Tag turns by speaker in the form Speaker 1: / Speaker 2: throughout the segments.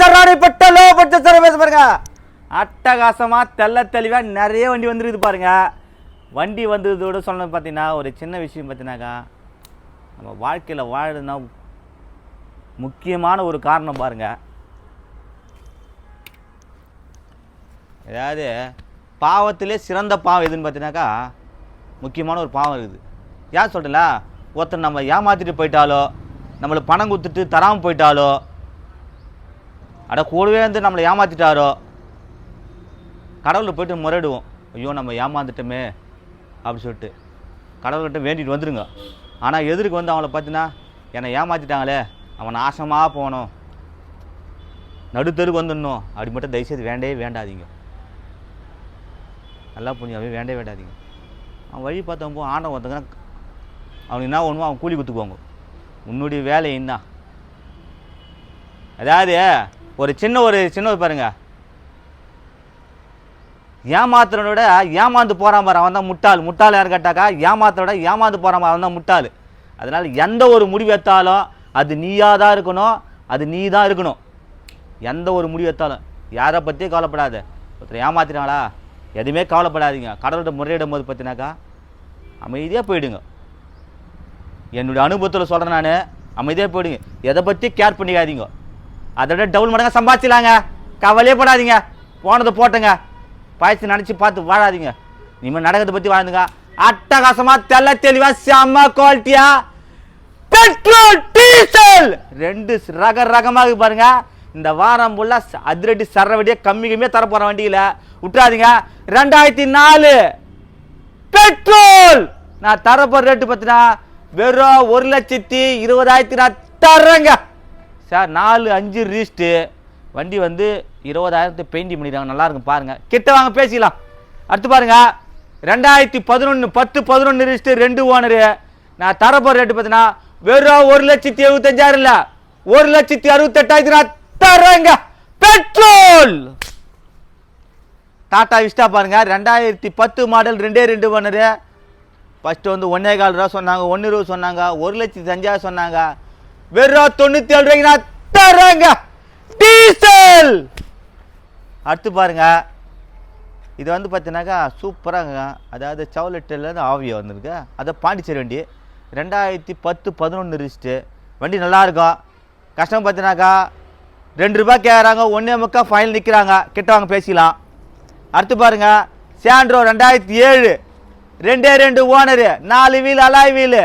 Speaker 1: சரணாடிப்பட்ட low budget sir பேச பாருங்க. அட்டகாசமாக தெள்ள தெளிவாக நிறைய வண்டி வந்துருக்குது பாருங்க. வண்டி வந்ததோட சொன்னது பார்த்தீங்கன்னா ஒரு சின்ன விஷயம் பார்த்தீங்கன்னாக்கா நம்ம வாழ்க்கையில் வாழணும்னா முக்கியமான ஒரு காரணம் பாருங்க. அதாவது பாவத்திலே சிறந்த பாவம் எதுன்னு பார்த்தீங்கன்னாக்கா முக்கியமான ஒரு பாவம் இருக்குது. ஏன் சொல்கிறல ஒருத்தர் நம்ம ஏமாற்றிட்டு போயிட்டாலோ நம்மளை பணம் கொடுத்துட்டு தராமல் போயிட்டாலோ அட கூடவே வந்து நம்மளை ஏமாற்றிட்டாரோ கடவுளை போயிட்டு முறையிடுவோம். ஐயோ நம்ம ஏமாந்துட்டோமே அப்படி சொல்லிட்டு. கடவுள்கிட்ட வேண்டிட்டு வந்துடுங்க ஆனால் எதிர்க்கு வந்து அவங்கள பார்த்தீங்கன்னா என்னை ஏமாற்றிட்டாங்களே அவன் நாசமாக போகணும். நடுத்தருக்கு வந்துடணும். அப்படி மட்டும் தயவுசெய்து வேண்டவே வேண்டாதீங்க. நல்லா புரிஞ்சாவே வேண்டவே வேண்டாதீங்க. அவன் வழி பார்த்தவன் போ ஆண்டவன் ஒருத்தங்க அவனுக்கு என்ன ஒன்றுமோ அவன் கூலி கொடுத்துக்குவாங்க. உன்னுடைய வேலை என்ன? அதாவது ஒரு சின்ன ஒரு சின்ன பாருங்க. ஏமாத்துறவனை விட ஏமாந்து போகிறான் பாரு அவன் தான் முட்டாள். முட்டாள் யார் கேட்டாக்கா? ஏமாத்துறத விட ஏமாந்து போகிறான் மாதிரி அவன் தான் முட்டாள். அதனால் எந்த ஒரு முடிவு எடுத்தாலும் அது நீயாக தான் இருக்கணும் அது நீ தான் இருக்கணும். எந்த ஒரு முடிவு எடுத்தாலும். யாரை பற்றியும் கவலைப்படாத. ஒருத்தர் ஏமாத்தினாங்களா எதுவுமே கவலைப்படாதீங்க. கடவுள்கிட்ட முறையிடும் போது பார்த்தினாக்கா அமைதியாக போயிடுங்க. என்னுடைய அனுபவத்தில் சொல்கிறேன் நான். அமைதியாக போயிடுங்க. எதை பற்றி கேர் பண்ணிக்காதீங்க. அதை விட டபுள் மடங்காக சம்பாதிச்சிலாங்க கவலையே படாதீங்க. போனதை போட்டுங்க. பாய்ச்சி நினச்சி பார்த்து வாழாதீங்க. இனிமேல் நடக்கிறத பற்றி வாழ்ந்துங்க அட்டகாசமாக தெள்ள தெளிவாக செம்ம குவாலிட்டியா பெட்ரோல் டீசல் ரெண்டு ரக ரகமாக இருக்கு பாருங்க. இந்த வாரம் ஃபுல்லாக அதிரடி சரவடியாக கம்மி கம்மியாக தர போகிற வண்டியில். விட்டுறாதீங்க. ரெண்டாயிரத்தி நாலு. பெட்ரோல் நான் தரப்போற ரேட்டு பார்த்தீங்கன்னா வெறும் ஒரு லட்சத்தி இருபதாயிரத்தி நான் தரேங்க சார் நாலு அஞ்சு ரீஸ்ட்டு வண்டி வந்து இருபதாயிரத்து பெயிண்டிங் பண்ணிடுறாங்க நல்லா இருக்கும் பாருங்க. கிட்ட வாங்க பேசிக்கலாம். அடுத்து பாருங்கள் ரெண்டாயிரத்தி பதினொன்று பத்து பதினொன்று ரீஸ்ட்டு ரெண்டு ஓனரு நான் தரப்போ ரேட்டு பார்த்தீங்கன்னா வெறும் ஒரு லட்சத்தி எழுபத்தஞ்சாயிரம் இல்லை. ஒரு லட்சத்தி அறுபத்தெட்டாயிரத்தி நான் தரேங்க பெட்ரோல்! டாட்டா விஸ்டா பாருங்க. ரெண்டாயிரத்தி பத்து மாடல் ரெண்டே ரெண்டு ஓனரு ஃபஸ்ட்டு வந்து ஒன்னே கால் ரூபா சொன்னாங்க ஒன்று ரூபா சொன்னாங்க ஒரு லட்சத்தி அஞ்சாயிரம் சொன்னாங்க. வெறும் தொண்ணூற்றி ஏழு ரூபாய்க்கு நான் தரேங்க டீசல். அடுத்து பாருங்க. இது வந்து பார்த்தீங்கன்னாக்கா சூப்பராங்க. அதாவது சவுலெட்டிலேருந்து ஆவியோ வந்திருக்கு. அதை பாண்டிச்சேரி வண்டி. ரெண்டாயிரத்தி பத்து பதினொன்று ரிஸ்ட்டு வண்டி நல்லா இருக்கும் கஷ்டம் பார்த்தீங்கன்னாக்கா ரெண்டு ரூபாய் கேட்குறாங்க ஒன்றே முக்கா ஃபைனல் நிற்கிறாங்க கிட்ட வாங்க பேசிக்கலாம். அடுத்து பாருங்க. சாண்ட்ரோ ரெண்டாயிரத்தி ஏழு. ரெண்டே ரெண்டு ஓனரு. நாலு வீல் அலாய் வீலு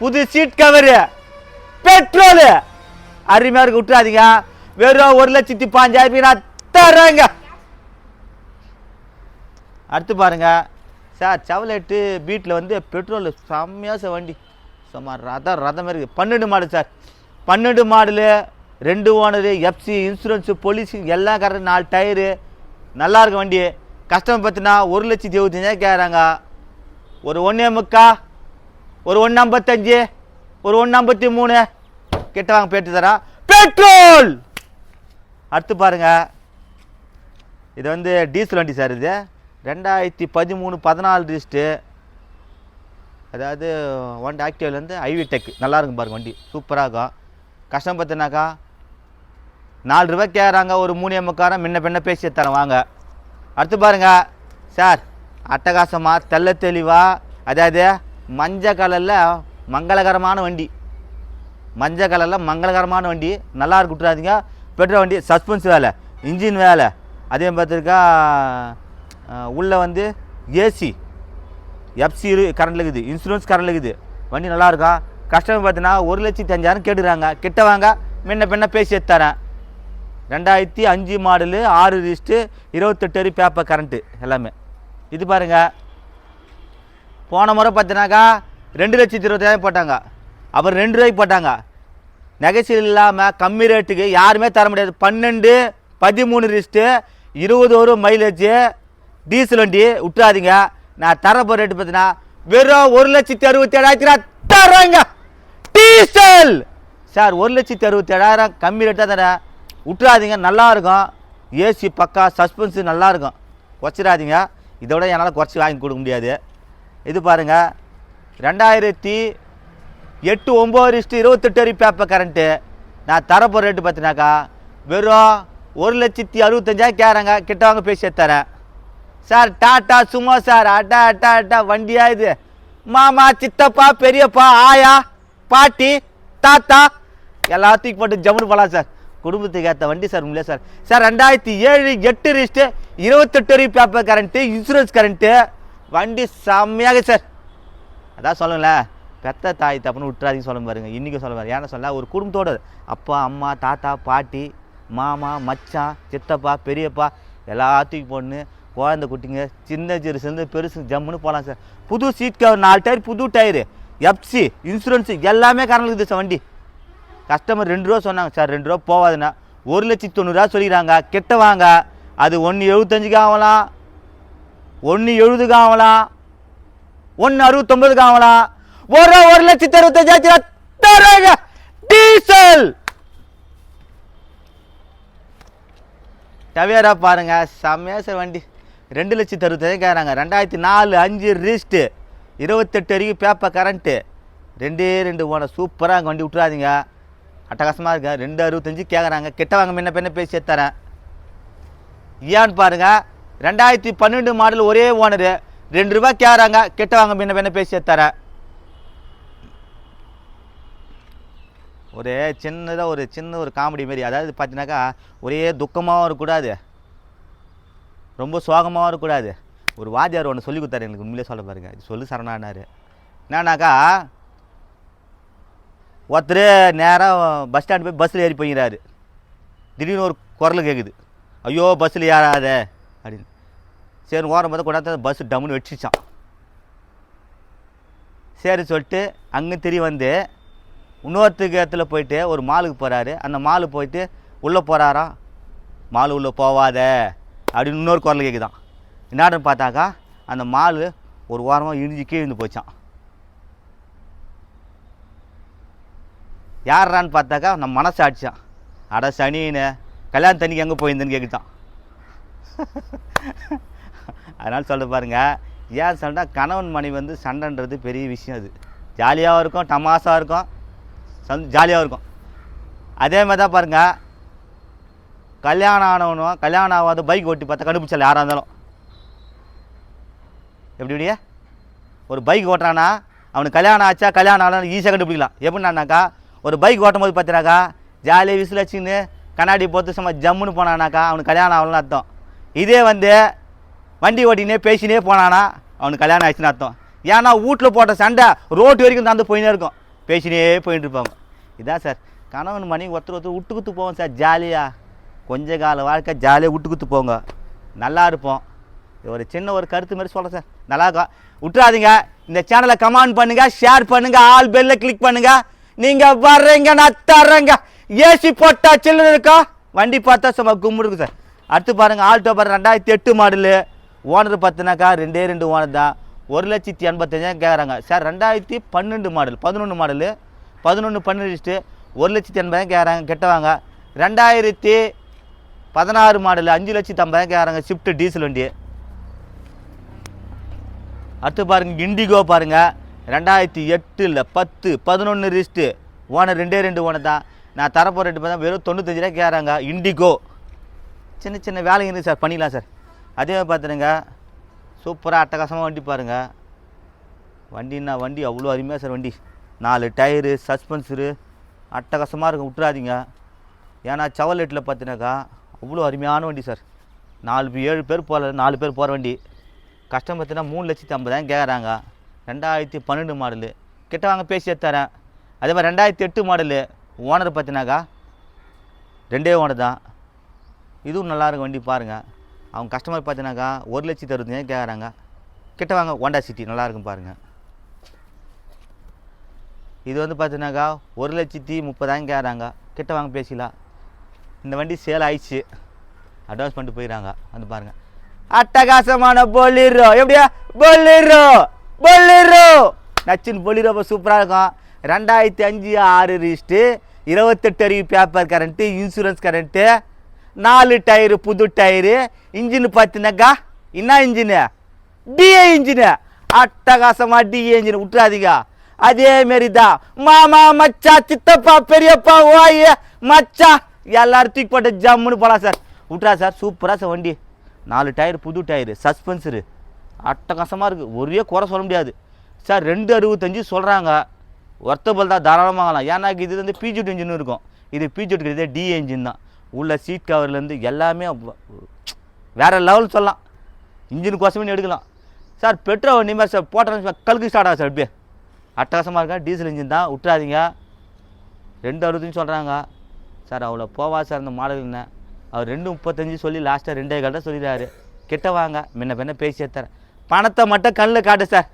Speaker 1: புது சீட் கவரு பெட்ரோலு. அருமையாக இருக்கு விட்டுறாதீங்க. வெறும் ஒரு லட்சத்தி பாஞ்சாயிரம் நான் தரேங்க அடுத்து பாருங்க. சார் செவலெட்டு பீட்டில் வந்து பெட்ரோல் செம்மையாக வண்டி. சும்மா ரதம் ரதம் மாதிரி இருக்குது பன்னெண்டு மாடல் சார். பன்னெண்டு மாடலு ரெண்டு ஓனரு எஃப்சி இன்சூரன்ஸு போலீஸு எல்லாம் கரெக்டாக நாலு டயரு. நல்லா இருக்க வண்டி. கஸ்டமர் பார்த்தினா ஒரு லட்சத்தி இருபத்தஞ்சாயிரம் கேட்குறாங்க ஒரு ஒன்றே முக்கா ஒரு ஒன்று ஐம்பத்தஞ்சு ஒரு ஒன்று ஐம்பத்தி மூணு. கிட்ட வாங்க பேட்டு தரேன். பெட்ரோல்! அடுத்து பாருங்க. இது வந்து டீசல் வண்டி சார் இது. ரெண்டாயிரத்தி பதிமூணு பதினாலு ரிஜிஸ்ட்டு அதாவது ஒன் ஆக்டிவ்லேருந்து ஐவி டெக் நல்லா இருக்கும் பாருங்க வண்டி. சூப்பராக இருக்கும். கஷ்டம் பார்த்தினாக்கா நாலு ரூபா கேட்குறாங்க ஒரு மூணு முக்காரம் முன்ன பின்ன பேசி தரேன் வாங்க. அடுத்து பாருங்கள் சார் அட்டகாசமாக தெள்ள தெளிவாக அதாவது மஞ்சள் கலரில் மங்களகரமான வண்டி. மஞ்சள் கலரில் மங்களகரமான வண்டி. நல்லா இருக்கு விட்டுறாதீங்க பெட்ரோல் வண்டி சஸ்பென்ஸ் வேலை இன்ஜின் வேலை. அதே பார்த்துருக்கா உள்ளே வந்து ஏசி எஃப்சி கரண்ட் இருக்குது. இன்சூரன்ஸ் கரண்ட் இருக்குது. வண்டி நல்லா இருக்கா? கஸ்டமர் பார்த்தீங்கன்னா ஒரு லட்சத்தி அஞ்சாயிரம் கேட்டுக்கிறாங்க. கிட்ட வாங்க. முன்ன பின்ன பேசி எடுத்து தரேன் ரெண்டாயிரத்தி அஞ்சு மாடலு ஆறு ரிஸ்ட்டு இருபத்தெட்டு அரி பேப்பர் கரண்ட்டு எல்லாமே. இது பாருங்க. போன முறை பார்த்தீங்கன்னாக்கா ரெண்டு லட்சத்தி இருபத்தாயிரம் போட்டாங்க. அப்புறம் ரெண்டு ரூபாய்க்கு போட்டாங்க. நகைச்சல் இல்லாமல் கம்மி ரேட்டுக்கு யாருமே தர முடியாது. பன்னெண்டு பதிமூணு ரிஸ்ட்டு இருபது ஒரு மைலேஜ் டீசல் வண்டி விட்டுறாதீங்க. நான் தர போகிற ரேட்டு பார்த்தீங்கன்னா வெறும் ஒரு லட்சத்தி அறுபத்தி ஏழாயிரத்தி தரேங்க டீசல்! சார் ஒரு லட்சத்தி அறுபத்தி ஏழாயிரம் கம்மி ரேட்டாக தரேன். விட்டுறாதீங்க நல்லா இருக்கும். ஏசி பக்கா சஸ்பென்ஸு நல்லாயிருக்கும் குறைச்சிடாதீங்க. இதோட என்னால் குறைச்சி வாங்கி கொடுக்க முடியாது. இது பாருங்கள் ரெண்டாயிரத்தி எட்டு ஒம்பது இஸ்ட்டு இருபத்தெட்டு வரி பேப்பர் கரண்ட்டு நான் தரப்போகிற ரேட்டு பார்த்தினாக்கா வெறும் ஒரு லட்சத்தி அறுபத்தஞ்சாயிரம் கேட்குறாங்க கிட்ட வாங்க பேசி தரேன். சார் டாட்டா சும்மா சார் அட்டா அட்டா அட்டா வண்டியா இது? மாமா சித்தப்பா பெரியப்பா ஆயா பாட்டி தாத்தா எல்லாத்தையும் போட்டு ஜம்முன்னு போகலாம் சார். குடும்பத்துக்கு ஏற்ற வண்டி சார் உண்மையிலே சார். சார் ரெண்டாயிரத்தி ஏழு எட்டு ரிஸ்ட்டு இருபத்தெட்டு வரி பேப்பர் கரண்ட்டு இன்சூரன்ஸ் கரண்ட்டு வண்டி செம்மையாக சார். அதான் சொல்லுங்களேன் பெத்த தாய் தப்புன்னு விட்டுறாதீங்க சொல்ல பாருங்க. இன்றைக்கி சொல்ல பாருங்க ஏன்னா சொல்ல ஒரு குடும்பத்தோட அப்பா அம்மா தாத்தா பாட்டி மாமா மச்சான் சித்தப்பா பெரியப்பா எல்லாத்துக்கும் பொண்ணு குழந்தை குட்டிங்க சின்ன சிறுசுலேருந்து பெருசு ஜம்முன்னு போகலாம் சார். புது சீட் கவர் நாலு டயர் புது டயரு எஃப்சி இன்சூரன்ஸு எல்லாமே காரணம் இருக்குது சார் வண்டி. கஸ்டமர் ரெண்டு ரூபா சொன்னாங்க சார். ரெண்டு ரூபா போகாதுண்ணா ஒரு லட்சத்தி தொண்ணூறுரூவா சொல்லிக்கிறாங்க கெட்ட வாங்க. அது ஒன்று எழுபத்தஞ்சுக்கு ஆகலாம். ஒன்று எழுபதுக்கு ஆகலாம். ஒன்று அறுபத்தொம்பதுக்கு ஆகலாம் ஒரு ஒரு லட்சத்தி அறுபத்தஞ்சாயிரத்தி தரங்க. டீசல். டவேரா பாருங்க. செம்மையா சார் வண்டி. ரெண்டு லட்சத்தி அறுபத்தஞ்சு கேட்குறாங்க ரெண்டாயிரத்தி நாலு அஞ்சு ரிஸ்ட்டு இருபத்தெட்டு வரைக்கும் பேப்பர் கரண்ட்டு ரெண்டே ரெண்டு ஓன சூப்பராக அங்கே வண்டி விட்றாதீங்க அட்டகாசமாக இருக்கு ரெண்டு அறுபத்தஞ்சு கேட்குறாங்க கிட்ட வாங்க முன்ன பின்ன பேசி தரேன் ஏன்னு பாருங்க. ரெண்டாயிரத்தி பன்னெண்டு மாடல் ஒரே ஓனரு ரெண்டு ரூபாய் கேட்குறாங்க கெட்ட வாங்க பின்ன பின்ன பேசி தரேன் ஒரு சின்னதாக ஒரு சின்ன ஒரு காமெடி மாரி அதாவது பார்த்தீங்கன்னாக்கா ஒரே துக்கமாகவும் இருக்கக்கூடாது. ரொம்ப சோகமாகவும் இருக்கக்கூடாது. ஒரு வாத்தியார் ஒன்று சொல்லி கொடுத்தாரு எனக்கு உண்மையிலே சொல்ல பாருங்க. இது சொல்லு சரணானாரு என்னன்னாக்கா ஒருத்தர் நேராக பஸ் ஸ்டாண்ட் போய் பஸ்ஸில் ஏறி போயிடுறாரு திடீர்னு ஒரு குரல் கேட்குது ஐயோ பஸ்ஸில் ஏறாத. அப்படின்னு. சரி ஓரம் பார்த்து கொண்டாந்து பஸ் டம்முன்னு வெடிச்சிச்சான் சரி சொல்லிட்டு அங்கே தெரிய வந்து இன்னொருத்துக்கு இடத்துல போயிட்டு ஒரு மாலுக்கு போகிறாரு அந்த மாலு போயிட்டு உள்ளே போகிறாராம் மாலு உள்ளே போவாத அப்படின்னு இன்னொரு குரல் கேட்குதான் என்னான்னு பார்த்தாக்கா அந்த மாலு ஒரு ஓரமாக இடிஞ்சு கீழ்ந்து போச்சான் யாரான்னு பார்த்தாக்கா நம்ம மனசு ஆடிச்சான் அட சனின்னு கல்யாண தண்ணிக்கு எங்கே போயிருந்தேன்னு கேட்குதான் அதனால் சொல்ல பாருங்க. ஏன் சண்டை கணவன் மனைவி வந்து சண்டைன்றது பெரிய விஷயம் அது. ஜாலியாகவும் இருக்கும் டமாஸாக இருக்கும் சந் ஜாலியாகவும் இருக்கும். அதே மாதிரி தான் பாருங்கள் கல்யாணம் ஆனவனும் கல்யாணம் ஆகாத பைக் ஓட்டி பார்த்தா கண்டுபிடிச்சல யாராக இருந்தாலும். எப்படி இப்படியே ஒரு பைக் ஓட்டுறானா அவனுக்கு கல்யாணம் ஆச்சா கல்யாணம் ஆனால் ஈஸியாக கண்டுபிடிக்கலாம். எப்படின்னாக்கா ஒரு பைக் ஓட்டும் போது பார்த்தினாக்கா ஜாலியாக விசில் வச்சுன்னு கண்ணாடி போட்டு சும்மா ஜம்முன்னு போனானாக்கா அவனுக்கு கல்யாணம் ஆகலன்னு அர்த்தம். இதே வந்து வண்டி ஓட்டினே பேசினே போனானா அவனுக்கு கல்யாணம் ஆயிடுச்சுன்னு அர்த்தம். ஏன்னா வீட்டில் போட்ட சண்டை ரோட்டு வரைக்கும் தந்து போயினே இருக்கும். பேசினே போயிட்டு இருப்பாங்க. இதான் சார் கணவன் மணி ஒருத்தர் ஒருத்தர் விட்டு குத்து போவோம் சார் ஜாலியாக கொஞ்ச கால வாழ்க்கை ஜாலியாக விட்டு குத்து போங்க. நல்லா இருப்போம். ஒரு சின்ன ஒரு கருத்து மாதிரி சொல்கிறேன் சார். நல்லா இருக்கும் விட்டுறாதீங்க. இந்த சேனலை கமெண்ட் பண்ணுங்கள் ஷேர் பண்ணுங்க ஆல் பெல்ல கிளிக் பண்ணுங்க. நீங்கள் வர்றீங்க நான் தர்றேங்க. ஏசி போட்டா சில்லு இருக்கா? வண்டி பார்த்தா சும்மா கும்பிடுங்க சார். அடுத்து பாருங்கள் ஆல்டோ பாருங்க ரெண்டாயிரத்தி எட்டு மாடலு ஓனர் பார்த்தினாக்கா ரெண்டே ரெண்டு ஓனர் தான். ஒரு லட்சத்தி எண்பத்தஞ்சாயிரம் கேட்குறாங்க சார் ரெண்டாயிரத்தி பன்னெண்டு மாடல் பதினொன்று மாடலு. பதினொன்று பன்னெண்டு ஒரு லட்சத்தி எண்பதாயிரம் கேட்குறாங்க கெட்டவாங்க. ரெண்டாயிரத்தி பதினாறு மாடல் அஞ்சு லட்சத்தி ஐம்பதாயிரம் கேட்குறாங்க ஷிஃப்ட்டு டீசல் வண்டி. அடுத்து பாருங்கள் இண்டிகோ பாருங்கள் ரெண்டாயிரத்தி எட்டில் பத்து பதினொன்று ரிஸ்ட்டு ஓனர் ரெண்டே ரெண்டு ஓனர் தான். நான் தரப்போ ரெண்டு பார்த்தா வெறும் தொண்ணூத்தஞ்சு ரூபாய் கேட்குறாங்க இண்டிகோ சின்ன சின்ன வேலைங்க இருக்குது சார் பண்ணிக்கலாம் சார். அதே மாதிரி பார்த்துருங்க சூப்பராக அட்டகாசமாக வண்டி பாருங்கள் வண்டின்னா வண்டி அவ்வளோ அருமையாக சார் வண்டி. நாலு டயரு சஸ்பென்சரு அட்டகாசமாக இருக்கும் விட்டுறாதீங்க. ஏன்னா சவலெட்டில் பார்த்தினாக்கா அவ்வளோ அருமையான வண்டி சார். நாலு ஏழு பேர் போகிற நாலு பேர் போகிற வண்டி. கஷ்டம் பார்த்தீங்கன்னா மூணு லட்சத்தி ஐம்பதாயிரம் கேட்குறாங்க ரெண்டாயிரத்தி பன்னெண்டு மாடலு. கிட்ட வாங்க பேசி தரேன். அதே மாதிரி ரெண்டாயிரத்தி எட்டு மாடலு. ஓனர் பார்த்தினாக்கா ரெண்டே ஓனர் தான். இதுவும் நல்லா இருக்கும் வண்டி பாருங்கள் அவங்க கஸ்டமர் பார்த்தீங்கன்னாக்கா ஒரு லட்சத்து அறுபத்தஞ்சாயிரம் கேட்குறாங்க கிட்ட வாங்க ஹோண்டா சிட்டி நல்லா இருக்கும் பாருங்கள் இது வந்து பார்த்தீங்கன்னாக்கா ஒரு லட்சத்தி முப்பதாயிரம் கேட்குறாங்க கிட்ட வாங்க பேசிக்கலாம் இந்த வண்டி சேல் ஆயிடுச்சு. அட்வான்ஸ் பண்ணிட்டு போயிடறாங்க. வந்து பாருங்கள் அட்டகாசமான பொலிரோ எப்படியா? பொலிரோ பொலிரோ நச்சின் பொலிரோ சூப்பராக இருக்கும். ரெண்டாயிரத்தி அஞ்சு ஆறு ரிஸ்ட்டு இருபத்தெட்டு அறிவு பேப்பர் கரண்ட்டு இன்சூரன்ஸ் கரண்ட்டு நாலு டயரு புது டயரு இன்ஜின் பார்த்தீங்கன்னாக்கா என்ன இன்ஜினு? DA engine. அட்டகாசமாக டிஏ இன்ஜின் விட்டுறாதீங்க. அதே மாரி தான் மாமா மச்சா சித்தப்பா பெரியப்பா ஓய் மச்சா. எல்லாரும் தூக்கி போட்டு ஜம்முன்னு போகலாம் சார். விட்றா சார் சூப்பராக சார் வண்டி. நாலு டயர் புது டயரு சஸ்பென்சரு. அட்டகாசமாக இருக்குது ஒரே குறை சொல்ல முடியாது. சார் ரெண்டு அறுபத்தஞ்சு சொல்கிறாங்க ஒர்த்தபிள் தான் தாராளமாகலாம் ஏன்னா இது வந்து பிஜிட் இன்ஜின் இருக்கும். இது பிஜிட் கிடையாது டி இன்ஜின் தான். உள்ள சீட் கவர்லேருந்து எல்லாமே வேறு வேற லெவல் சொல்லலாம். இன்ஜின் கோசமே எடுக்கலாம். சார் பெட்ரோல் வண்டி மாதிரி சார் போட்டோம் கழுக்கு ஸ்டார்ட் ஆகும் சார் அப்படியே அட்டகாசமாக இருக்கா? டீசல் இன்ஜின் தான் விட்டுறாதீங்க. ரெண்டு அறுபதுன்னு சொல்கிறாங்க சார் அவ்வளோ போவா சார் அந்த மாடல் என்ன அவர் ரெண்டு முப்பத்தஞ்சு சொல்லி லாஸ்ட்டாக ரெண்டே கால் சொல்லிடுறாரு. கிட்ட வாங்க முன்ன பின்ன பேசி எடுத்துறேன். பணத்தை மட்டும் கண்ணில் காட்டு சார்.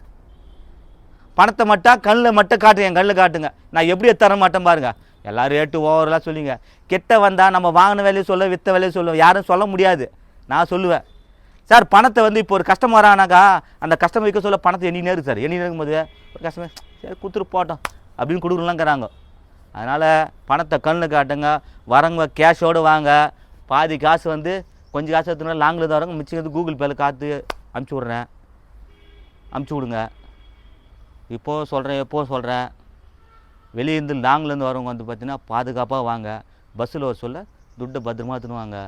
Speaker 1: பணத்தை மட்டும் கண்ணில் மட்டும் காட்டுங்க என் கண்ணில் காட்டுங்க. நான் எப்படி தர மாட்டேன் பாருங்கள் எல்லோரும் ரேட்டு ஓவரெலாம் சொல்லிங்க கிட்ட வந்தால் நம்ம வாங்கின வேலையை சொல்ல விற்ற வேலையை சொல்லுவோம் யாரும் சொல்ல முடியாது. நான் சொல்லுவேன். சார் பணத்தை வந்து இப்போ ஒரு கஸ்டமர் வரானாக்கா அந்த கஸ்டமர் வைக்க சொல்ல பணத்தை எண்ணினே இருக்கு சார். எண்ணினே இருக்கும்போது ஒரு கஸ்டமர் சரி கொடுத்துட்டு போட்டோம். அப்படின்னு கொடுக்கலாங்கிறாங்க அதனால் பணத்தை கண்ணில் காட்டுங்க. வரவங்க கேஷோடு வாங்க. பாதி காசு வந்து கொஞ்சம் காசு எடுத்துனா லாங்கில் தான் வரங்க மிச்சம் வந்து கூகுள் பேல காத்து அமுச்சு விட்றேன். அமுச்சு விடுங்க. இப்போது சொல்கிறேன் எப்போது சொல்கிறேன் வெளியேருந்து லாங்லேருந்து வரவங்க வந்து பார்த்தீங்கன்னா பாதுகாப்பாக வாங்க. பஸ்ஸில் ஒரு சொல்ல துட்டை பத்திரமா எடுத்துன்னு வாங்க.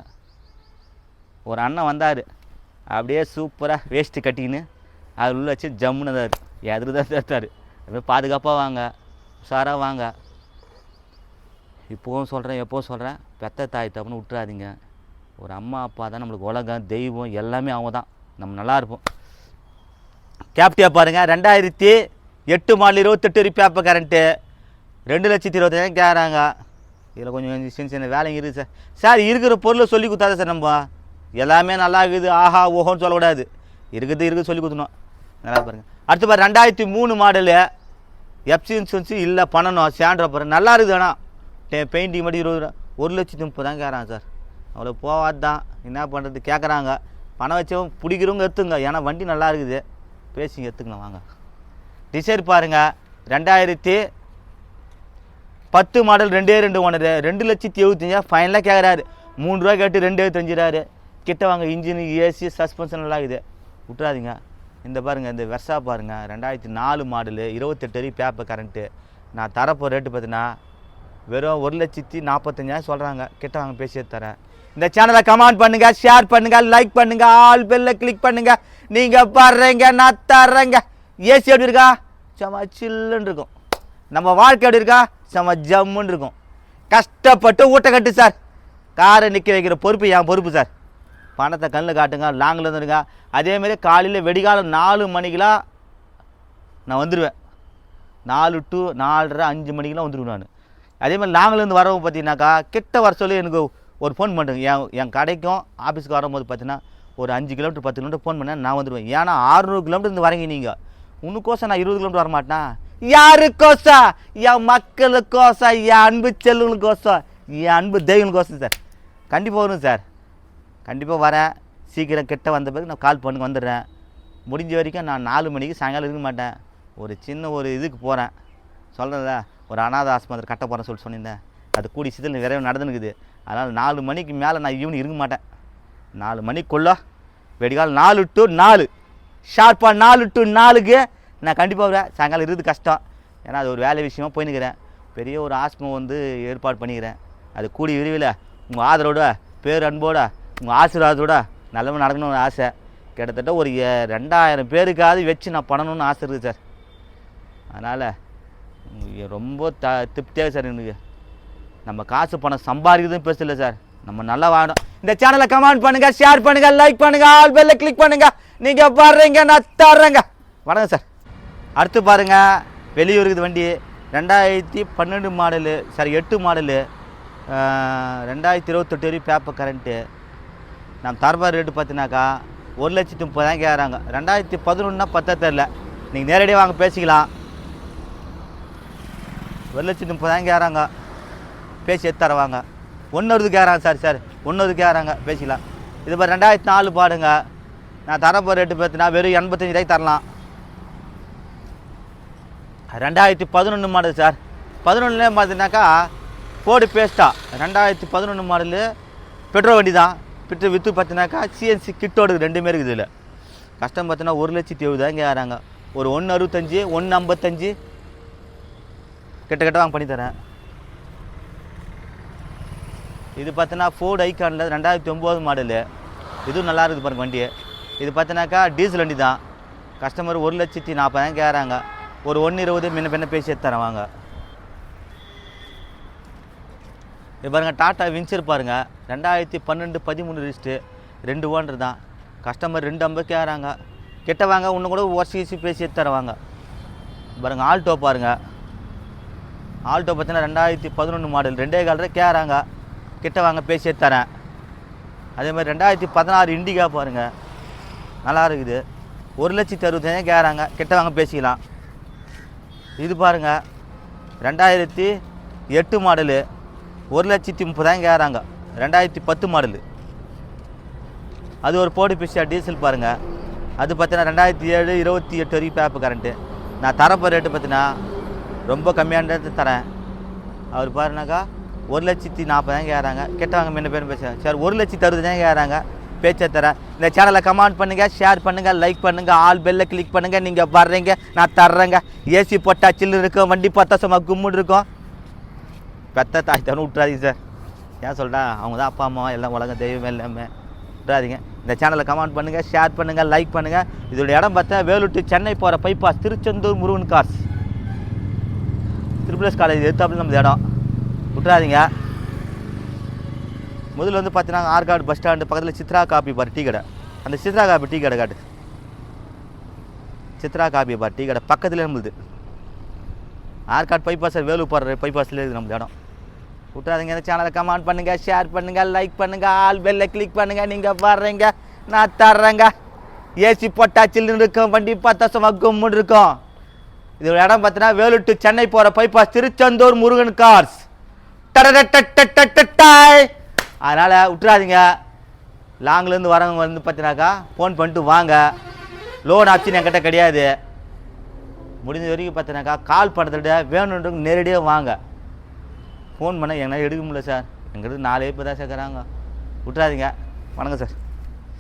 Speaker 1: ஒரு அண்ணன் வந்தார். அப்படியே சூப்பராக வேஸ்ட்டு கட்டிக்கின்னு அது உள்ள வச்சு ஜம்முன்னு தான் எதிர் தான் சேர்த்தார். அதுமாதிரி பாதுகாப்பாக வாங்க. உஷாராக வாங்க. இப்போவும் சொல்கிறேன் எப்போவும் சொல்கிறேன் பெத்த தாய் தப்புன்னு விட்டுறாதீங்க. ஒரு அம்மா அப்பா தான் நம்மளுக்கு உலகம் தெய்வம் எல்லாமே அவங்க தான். நம்ம நல்லா இருப்போம். கேப்டியா பாருங்கள் ரெண்டாயிரத்தி எட்டு மாடல் இருபத்தெட்டு ரிப்பேப்ப கரண்ட்டு ரெண்டு லட்சத்தி இருபத்தஞ்சாயிரம் கேட்குறாங்க. இதில் கொஞ்சம் கொஞ்சம் சின்ன சின்ன வேலைங்க இருக்குது சார். சார் இருக்கிற பொருளை சொல்லி கொடுத்தாத சார் நம்ம. எல்லாமே நல்லா இருக்குது. ஆஹா ஓஹோன்னு சொல்லக்கூடாது. இருக்குது இருக்குது சொல்லி கொடுத்தணும் நல்லா பாருங்க. அடுத்து பாரு ரெண்டாயிரத்தி மூணு மாடலு எஃப்சி இன்சூரன்ஸு இல்லை பண்ணணும். சேண்ட்ரா பாருங்க நல்லா இருக்குது ஆனால். பெயிண்டிங் மட்டும் இருபது ரூபா. ஒரு லட்சத்தி முப்பது தான் கேட்குறாங்க சார். அவ்வளோ போவாது தான் என்ன பண்ணுறது? கேட்குறாங்க. பணம் வச்சவங்க பிடிக்கிறவங்க எடுத்துங்க. ஏன்னா வண்டி நல்லா இருக்குது. பேசிங்க எடுத்துக்கலாம் வாங்க. டிசைர் பாருங்கள் ரெண்டாயிரத்தி பத்து மாடல் ரெண்டே ரெண்டு ஓனர். ரெண்டு லட்சத்தி எழுபத்தஞ்சா ஃபைனலாக கேட்குறாரு மூணு ரூபா கேட்டு ரெண்டு எழுபத்தஞ்சுறாரு கிட்ட வாங்க இன்ஜின் ஏசி சஸ்பென்ஷன் நல்லா இது விட்றாதீங்க இந்த பாருங்கள் இந்த வெர்ஷா பாருங்கள் ரெண்டாயிரத்தி நாலு மாடலு இருபத்தெட்டு அடி பேப்பர் கரண்ட்டு நான் தரப்போ ரேட்டு பார்த்தீங்கன்னா வெறும் ஒரு லட்சத்தி நாற்பத்தஞ்சாயிரம் சொல்கிறாங்க கிட்ட வாங்க பேசி தரேன். இந்த சேனலை கமெண்ட் பண்ணுங்கள் ஷேர் பண்ணுங்க லைக் பண்ணுங்க ஆல் பெல்ல கிளிக் பண்ணுங்கள் நீங்கள் பாடுறீங்க நான் தர்றேங்க. ஏசி எப்படி இருக்கா? சும்மா சில்லுன்னு இருக்கும். நம்ம வாழ்க்கை எப்படி இருக்கா? செம ஜம்முன்னு இருக்கும். கஷ்டப்பட்டு ஊட்ட கட்டு சார். காரை நிற்க வைக்கிற பொறுப்பு என் பொறுப்பு சார். பணத்தை கண்ணில் காட்டுங்க லாங்கில் இருந்துருங்க அதேமாரி காலையில் வெடிகாலம் நாலு மணிக்கெலாம் நான் வந்துடுவேன் நாலு டு நாலரை அஞ்சு மணிக்கெலாம் வந்துடுவேன் நான். அதே மாதிரி லாங்கிலேருந்து வரவங்க பார்த்தீங்கன்னாக்கா கிட்ட வர சொல்லி எனக்கு ஒரு ஃபோன் பண்ணுங்க. என் என் கடைக்கும் ஆஃபீஸ்க்கு வரும்போது பார்த்தீங்கன்னா ஒரு அஞ்சு கிலோமீட்டர் பத்து கிலோமீட்டர் ஃபோன் பண்ணேன் நான் வந்துடுவேன் ஏன்னா ஆறுநூறு கிலோமீட்டர் இருந்து வரீங்க நீங்கள் உனக்கோசம் நான் இருபது கிலோமீட்டர் வரமாட்டேன்? யாருக்கோசம் என் மக்களுக்கோசம் என் அன்பு செல்லுங்களுக்கோசம் என் அன்பு தெய்வங்களுக்கோசம் சார். கண்டிப்பாக வரும் சார். கண்டிப்பாக வரேன். சீக்கிரம் கிட்ட வந்த பிறகு நான் கால் பண்ணி வந்துடுறேன். முடிஞ்ச வரைக்கும் நான் நாலு மணிக்கு சாயங்காலம் இருக்க மாட்டேன். ஒரு சின்ன ஒரு இதுக்கு போகிறேன் சொல்கிறேன்ல ஒரு அனாதை ஆஸ்பத்திரி கட்ட போகிறேன்னு சொல்லி சொன்னிருந்தேன். அது கூடி சிதில் விரைவில் நடந்துனுக்குது. அதனால் நாலு மணிக்கு மேலே நான் ஈவினிங் இருக்க மாட்டேன். நாலு மணிக்குள்ளே வெடிகால் நாலு டு நாலு. ஷார்ப்பாக நாலு டு நாலுக்கு நான் கண்டிப்பாக வருவேன். சாயங்காலம் இருக்குது கஷ்டம். ஏன்னா அது ஒரு வேலை விஷயமாக போயின்னுக்கிறேன். பெரிய ஒரு ஆஸ்பம் வந்து ஏற்பாடு பண்ணிக்கிறேன். அது கூடி விரிவில் உங்கள் ஆதரவோட பேர் அன்போட உங்கள் ஆசீர்வாதத்தோட நல்லவன் நடக்கணும்னு ஆசை. கிட்டத்தட்ட ஒரு ரெண்டாயிரம் பேருக்காவது வச்சு நான் பண்ணணும்னு ஆசை இருக்குது சார். அதனால் ரொம்ப த திருப்தியாக சார் எனக்கு. நம்ம காசு பணம் சம்பாதிக்கிறதும் பெருசு இல்லை சார். நம்ம நல்லா வாங்கணும் இந்த சேனலை கமெண்ட் பண்ணுங்கள் ஷேர் பண்ணுங்கள் லைக் பண்ணுங்க ஆல் பெல்ல கிளிக் பண்ணுங்கள் நீங்கள் வர்றீங்க நான் தர்றேங்க. வணக்கம் சார். அடுத்து பாருங்கள் வெளியூர் இருக்குது வண்டி. ரெண்டாயிரத்தி பன்னெண்டு மாடலு சாரி எட்டு மாடலு. ரெண்டாயிரத்தி இருபத்தெட்டு வரையும் பேப்பர் கரண்ட்டு. நம்ம தரபார் ரேட்டு பார்த்தினாக்கா ஒரு லட்சத்தி முப்பதாயிரம் கேட்குறாங்க ரெண்டாயிரத்தி பதினொன்றுனா பத்தா தெரில நீங்கள் நேரடியாக வாங்க பேசிக்கலாம். ஒரு லட்சத்தி முப்பதாயிரம் கேட்குறாங்க பேசி எடுத்து தரவாங்க. ஒன்று கேட்குறாங்க சார் சார். ஒன்று கேட்குறாங்க பேசிக்கலாம். இது மாதிரி ரெண்டாயிரத்தி நாலு பாடுங்க. நான் தரப்போ ரேட்டு பார்த்தினா வெறும் எண்பத்தஞ்சு ரூபாய்க்கு தரலாம். ரெண்டாயிரத்தி பதினொன்று மாடல் சார். பதினொன்றுலேயே பார்த்தீங்கன்னாக்கா ஃபோர்டு பேஸ்டா ரெண்டாயிரத்தி பதினொன்று மாடலு பெட்ரோல் வண்டி தான். பெட்ரோல் விற்று பார்த்தீங்கன்னாக்கா சிஎன்சி கிட்டோடு ரெண்டுமே இருக்குது இதில். கஷ்டம் பார்த்தீங்கன்னா ஒரு லட்சத்தி எழுபதாயிரம் கேட்குறாங்க ஒரு ஒன்று அறுபத்தஞ்சி ஒன்று ஐம்பத்தஞ்சு கிட்ட கிட்ட வாங்க பண்ணித்தரேன். இது பார்த்தீங்கன்னா ஃபோர்டு ஐக்கானில் ரெண்டாயிரத்தி ஒம்பது மாடலு. இதுவும் நல்லா இருக்குது பாருங்க வண்டி இது பார்த்தீங்கன்னாக்கா டீசல் வண்டி தான். கஸ்டமர் ஒரு லட்சத்தி நாற்பதாயிரம் கேட்குறாங்க ஒரு ஒன்று இருபது முன்ன பின்ன பேசி எடுத்து வாங்க. இப்போ பாருங்க டாட்டா வின்சர் பாருங்கள் ரெண்டாயிரத்தி பன்னெண்டு பதிமூணு ரிஸ்ட்டு ரெண்டு ஓனர் தான். கஸ்டமர் ரெண்டு ஐம்பது ஏறாங்க. கிட்ட வாங்க இன்னும் கூட ஒர்சி ஈசி பேசி தருவாங்க பாருங்கள் பாருங்க ஆல்டோ பாருங்கள் ஆல்டோ பார்த்தீங்கன்னா ரெண்டாயிரத்தி பதினொன்று மாடல். ரெண்டே காலத்தில் கேறாங்க கிட்ட வாங்க பேசி தரேன். அதே மாதிரி ரெண்டாயிரத்தி பதினாறு இண்டிகா பாருங்கள் நல்லா இருக்குது. ஒரு லட்சத்தி அறுபத்தஞ்சாயிரம் கேறாங்க கிட்ட வாங்க பேசிக்கலாம். இது பாருங்க. ரெண்டாயிரத்தி எட்டு மாடலு. ஒரு லட்சத்தி முப்பதாயிரம் கேட்குறாங்க ரெண்டாயிரத்தி பத்து மாடலு. அது ஒரு போடு பிஷா டீசல் பாருங்கள் அது பார்த்தீங்கன்னா ரெண்டாயிரத்தி ஏழு இருபத்தி எட்டு வரைக்கும் பேப்பு கரண்ட்டு நான் தரப்போ ரேட்டு பார்த்தீங்கன்னா ரொம்ப கம்மியான ரேட்டு தரேன். அவர் பாருனாக்கா ஒரு லட்சத்தி நாற்பதாயிரம் கேட்குறாங்க கெட்டவங்க முன்ன பேர் பேசுகிறேன் சரி ஒரு லட்சத்தி அறுபதாயிரம் கேட்குறாங்க பேச்சை தரேன் இந்த சேனலை கமெண்ட் பண்ணுங்கள் ஷேர் பண்ணுங்கள் லைக் பண்ணுங்கள் ஆல் பெல்லை கிளிக் பண்ணுங்கள் நீங்கள் வர்றீங்க நான் தர்றேங்க. ஏசி போட்டால் சில்லு இருக்கும் வண்டி பார்த்தா சும்மா கும்முன்னு இருக்கும். பெத்த தாய் தவணை விட்றாதீங்க சார் ஏன் சொல்கிறா அவங்க தான் அப்பா அம்மா எல்லாம் உலகம் தெய்வம் எல்லாமே. விட்றாதீங்க இந்த சேனலை கமெண்ட் பண்ணுங்கள் ஷேர் பண்ணுங்கள் லைக் பண்ணுங்கள் இதோட இடம் பார்த்தா வேலூர் சென்னை போகிற பைபாஸ் திருச்செந்தூர் முருகன் காஸ். திருப்பிளஸ் காலேஜ் எடுத்தாப்புல நம்ம இடம். விட்றாதீங்க முதல்ல வந்து பார்த்தீங்கன்னா ஆற்காடு பஸ் ஸ்டாண்டு பக்கத்தில் சித்ரா காப்பி பார் டீ கடை. அந்த சித்ரா காப்பி டீ கடை காட்டு. சித்ரா காப்பி பார் டீ கடை பக்கத்தில் நம்மளுது. ஆற்காடு பைபாஸ் போடுற பைபாஸில் இருக்குது நம்ம இடம். விட்டுறாதீங்க இந்த சேனலை கமெண்ட் பண்ணுங்கள் ஷேர் பண்ணுங்கள் லைக் பண்ணுங்கள் ஆல் பெல்ல கிளிக் பண்ணுங்கள் நீங்கள் வர்றீங்க நான் தர்றேங்க. ஏசி போட்டா சில்லுன்னு இருக்கும் வண்டி பார்த்தா சும்மா இருக்கும் இது இடம் பார்த்தீங்கன்னா வேலூர் டு சென்னை போகிற பைபாஸ் திருச்செந்தூர் முருகன் கார்ஸ் டடடட்டாய் அதனால் விட்றாதீங்க லாங்லேருந்து வரவங்க வந்து பார்த்தீங்கன்னாக்கா ஃபோன் பண்ணிட்டு வாங்க. லோன் ஆப்ஷன் என்கிட்ட கிடையாது. முடிஞ்ச வரைக்கும் பார்த்தீங்கன்னாக்கா கால் பண்ணுறத விட வேணுன்றவங்க நேரடியாக வாங்க. ஃபோன் பண்ண என்னால் எடுக்க முடியல சார் எங்கிட்ட நாலே பேர் தான் சேர்க்குறாங்க விட்றாதீங்க வணக்கம் சார்